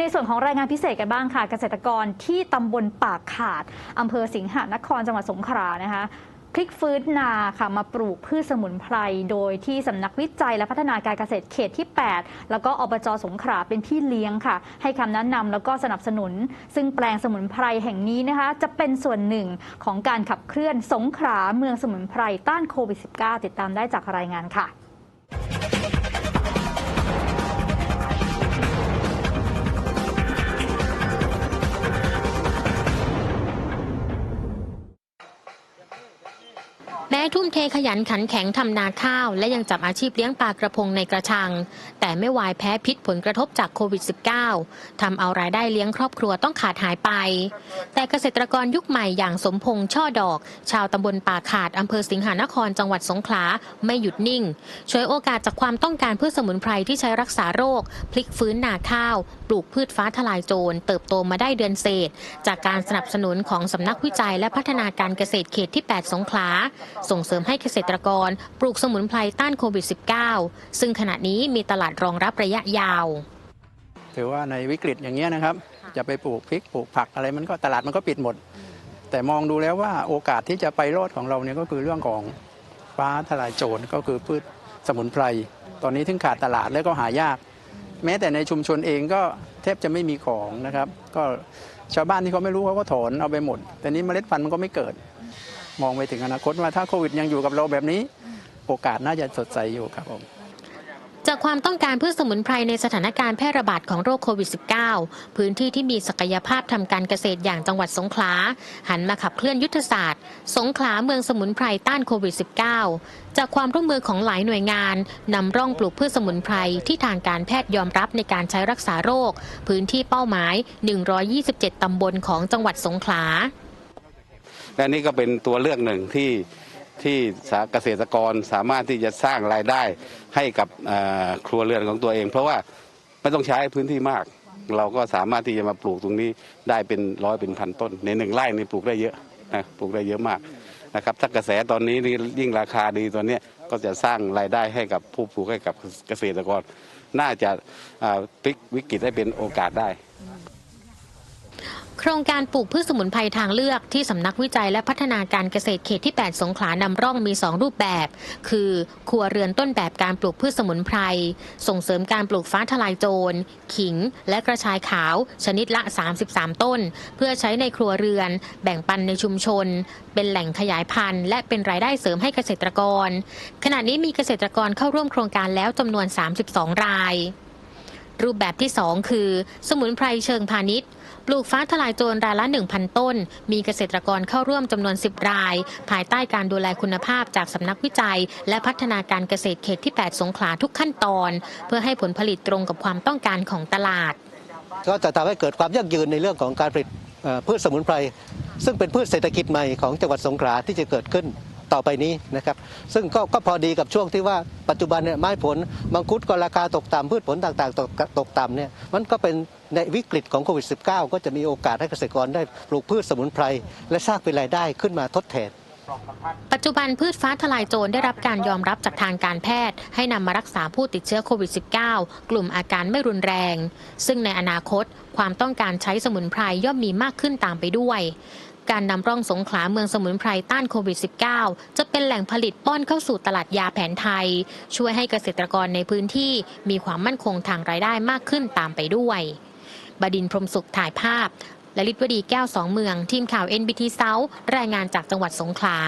ในส่วนของรายงานพิเศษกันบ้างค่ะ เกษตรกรที่ตำบลปากขาดอำเภอสิงหนครจังหวัดสงขลานะคะพลิกฟื้นนาค่ะมาปลูกพืชสมุนไพร โดยที่สำนักวิจัยและพัฒนาการเกษตรเขตที่ 8 แล้วก็อบจสงขลาเป็นพี่เลี้ยงค่ะ ให้คำแนะนำแล้วก็สนับสนุน ซึ่งแปลงสมุนไพรแห่งนี้นะคะ จะเป็นส่วนหนึ่งของการขับเคลื่อนสงขลาเมืองสมุนไพรต้านโควิด -19 ติดตามได้จากรายงานค่ะ แม้ทุ่มเทขยันขันแข็งทำนาข้าว และยังจับอาชีพเลี้ยงปลากระพงในกระชัง แต่ไม่วายแพ้พิษผลกระทบจากโควิด -19 ทำเอารายได้เลี้ยงครอบครัวต้องขาดหายไป แต่เกษตรกรยุคใหม่อย่างสมพงษ์ช่อดอก ชาวตำบลป่าขาดอำเภอสิงหานครจังหวัดสงขลาไม่หยุดนิ่งช่วยโอกาสจากความต้องการพืชสมุนไพรที่ใช้รักษาโรค พลิกฟื้นนาข้าว ปลูกพืชฟ้าทลายโจร เติบโตมาได้เดือนเศษ จากการสนับสนุนของสำนักวิจัยและพัฒนาการเกษตรเขตที่ 8 สงขลาส่งเสริมให้เกษตรกร ปลูกสมุนไพรต้านโควิด -19 ซึ่งขณะนี้มีตลาดรองรับระยะยาว ถือว่าในวิกฤตอย่างเงี้ยนะครับ จะไปปลูกพริกปลูกผักอะไรมันก็ตลาดมันก็ปิดหมด แต่มองดูแล้วว่าโอกาสที่จะไปรอดของเราเนี่ยก็คือเรื่องของฟ้าทลายโจรก็คือพืชสมุนไพร ตอนนี้ถึงขาดตลาดแล้วก็หายาก แม้แต่ในชุมชนเองก็แทบจะไม่มีของนะครับ ก็ชาวบ้านที่เขาไม่รู้เขาก็ถอนเอาไปหมด แต่นี้เมล็ดพันธุ์มันก็ไม่เกิด มองไปถึงอนาคตว่าถ้าโควิดยังอยู่กับเราแบบนี้ โอกาสน่าจะสดใสอยู่ครับผมจากความต้องการพืชสมุนไพรในสถานการณ์แพร่ระบาดของโรคโควิด -19 พื้นที่ที่มีศักยภาพทำการเกษตรอย่างจังหวัดสงขลา หันมาขับเคลื่อนยุทธศาสตร์ สงขลาเมืองสมุนไพรต้านโควิด -19 จากความร่วมมือของหลายหน่วยงานนำร่องปลูกพืชสมุนไพรที่ทางการแพทย์ยอมรับในการใช้รักษาโรค พื้นที่เป้าหมาย 127 ตำบลของจังหวัดสงขลา และนี่ก็เป็นตัวเลือกหนึ่งที่ที่เกษตรกรสามารถที่จะสร้างรายได้ให้กับครัวเรือนของตัวเอง เพราะว่าไม่ต้องใช้พื้นที่มาก เราก็สามารถที่จะมาปลูกตรงนี้ได้เป็นร้อยเป็นพันต้น ในหนึ่งไร่นี่ปลูกได้เยอะนะปลูกได้เยอะมากนะครับถ้ากระแสตอนนี้นี่ยิ่งราคาดีตอนนี้ก็จะสร้างรายได้ให้กับผู้ปลูกให้กับเกษตรกร น่าจะพลิกวิกฤตให้เป็นโอกาสได้ โครงการปลูกพืชสมุนไพรทางเลือกที่สำนักวิจัยและพัฒนาการเกษตรเขตที่ 8 สงขลานำร่องมี 2 รูปแบบ คือครัวเรือนต้นแบบการปลูกพืชสมุนไพร ส่งเสริมการปลูกฟ้าทลายโจร ขิง และกระชายขาว ชนิดละ 33 ต้น เพื่อใช้ในครัวเรือน แบ่งปันในชุมชน เป็นแหล่งขยายพันธุ์ และเป็นรายได้เสริมให้เกษตรกร ขณะนี้มีเกษตรกรเข้าร่วมโครงการแล้วจำนวน 32 ราย รูปแบบที่ 2 คือ สมุนไพรเชิงพาณิชย์ ปลูกฟ้าทลายโจรรายละ 1,000 ต้น มีเกษตรกรเข้าร่วมจำนวน 10 ราย ภายใต้การดูแลคุณภาพจากสำนักวิจัย และพัฒนาการเกษตรเขตที่ 8 สงขลาทุกขั้นตอน เพื่อให้ผลผลิตตรงกับความต้องการของตลาด ก็จะทำให้เกิดความยั่งยืนในเรื่องของการผลิตพืชสมุนไพรซึ่งเป็นพืชเศรษฐกิจใหม่ของจังหวัดสงขลาที่จะเกิดขึ้น ต่อไปนี้นะครับ ซึ่งก็ก็พอดีกับช่วงที่ว่าปัจจุบันเนี่ยไม้ผลมังคุดก็ราคาตกต่ำพืชผลต่างๆ ตกตกต่ำเนี่ยมันก็เป็นในวิกฤตของโควิด -19 ก็จะมีโอกาสให้เกษตรกรได้ปลูกพืชสมุนไพร และสร้างเป็นรายได้ขึ้นมาทดแทนปัจจุบันพืชฟ้าทลายโจรได้รับการยอมรับจากทางการแพทย์ ให้นำมารักษาผู้ติดเชื้อโควิด -19 กลุ่มอาการไม่รุนแรง ซึ่งในอนาคตความต้องการใช้สมุนไพรย่อมมีมากขึ้นตามไปด้วย การนำร่องสงขลาเมืองสมุนไพรต้านโควิด -19 จะเป็นแหล่งผลิตป้อนเข้าสู่ตลาดยาแผนไทย ช่วยให้เกษตรกรในพื้นที่มีความมั่นคงทางรายได้มากขึ้นตามไปด้วย บดินทรพรมสุขถ่ายภาพและลิศวดีแก้วสองเมือง ทีมข่าว NBT South รายงานจากจังหวัดสงขลา